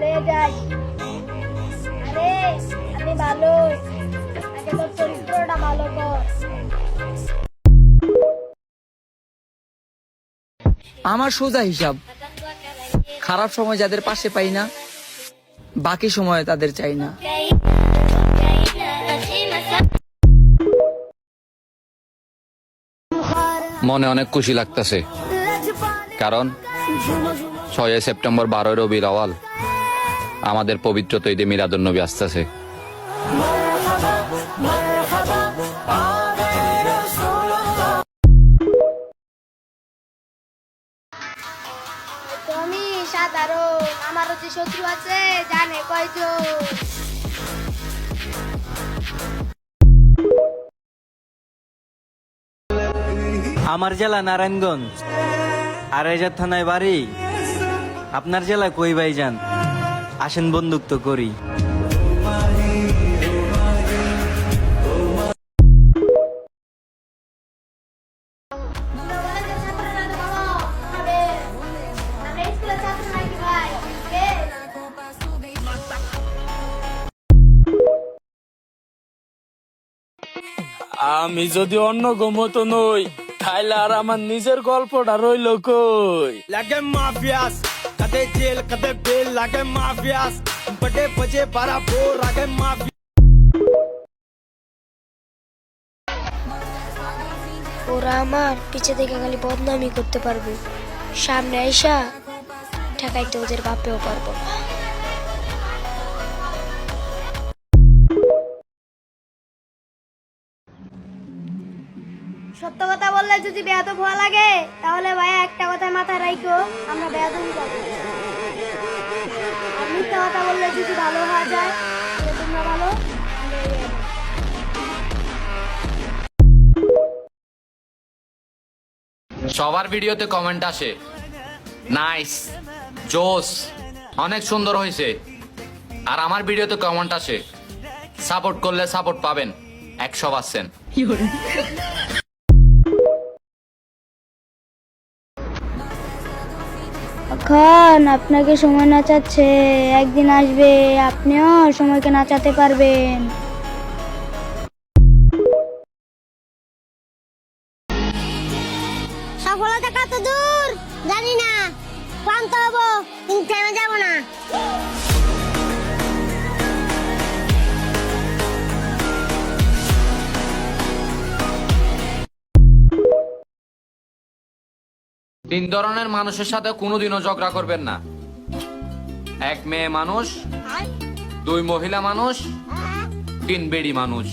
ভালো যাই। আরে আমি ভালো আগে তোর চরিত্রটা ভালো কর। আমার সোজা হিসাব। খারাপ সময় যাদের পাশে পাই না বাকি সময় তাদের চাই না। মনে অনেক খুশি লাগতেছে। কারণ ছয় সেপ্টেম্বর বারোই রবির আওয়াল। আমাদের পবিত্র আসতেছে। তো সাধারণ আমারও যে শত্রু আছে জানে কয়জন। আমার জেলা নারায়ণগঞ্জ। আড়াইজার থানায় বাড়ি আপনার জেলা কই ভাইজান? আসেন বন্দুক করি। আমরা স্কুলের ছাত্র নাকি ভাই আমি যদি অন্য গমতো নই তাইলে আর আমার নিজের গল্পটা রইল কই? লাগে মাফিয়াস। কদে ਜੇਲ ਕਦੇ ਬੇਲ ਲਾਗੇ মাফিয়াস ਵੱਡੇ ਵਜੇ বারা বোর ਲਾਗੇ ਮਾਫੀਆ ওরা আমার পিছে থেকে খালি বদনামি করতে পারবে। সামনে আইসা ঠেকাইতে ওদের বাপেও পারব না। সত্য কথা বললে যদি বেয়াদব হওয়া লাগে তাহলে ভাইয়া একটা কথা মাথায় রাখো আমরা বেয়াদবি পাবো আর মিথ্যা কথা বললে যদি ভালো হওয়া যায় তাহলে তোমরা ভালো। সবার ভিডিওতে কমেন্ট আসে। নাইস জোস অনেক সুন্দর হয়েছে আর আমার ভিডিওতে কমেন্ট আসে। সাপোর্ট করলে সাপোর্ট পাবেন একশো পার্সেন্ট এখন আপনাকে সময় নাচাচ্ছে, একদিন আসবে, আপনিও সময়কে নাচাতে পারবেন। সফলতা কত দূর? জানি না। ক্লান্ত হব, কিন্তু থেমে যাব না। তিন ধরনের মানুষের সাথে কোনোদিনও ঝগড়া করবেন না। এক মেয়ে মানুষ দুই মহিলা মানুষ তিন বেড়ি মানুষ।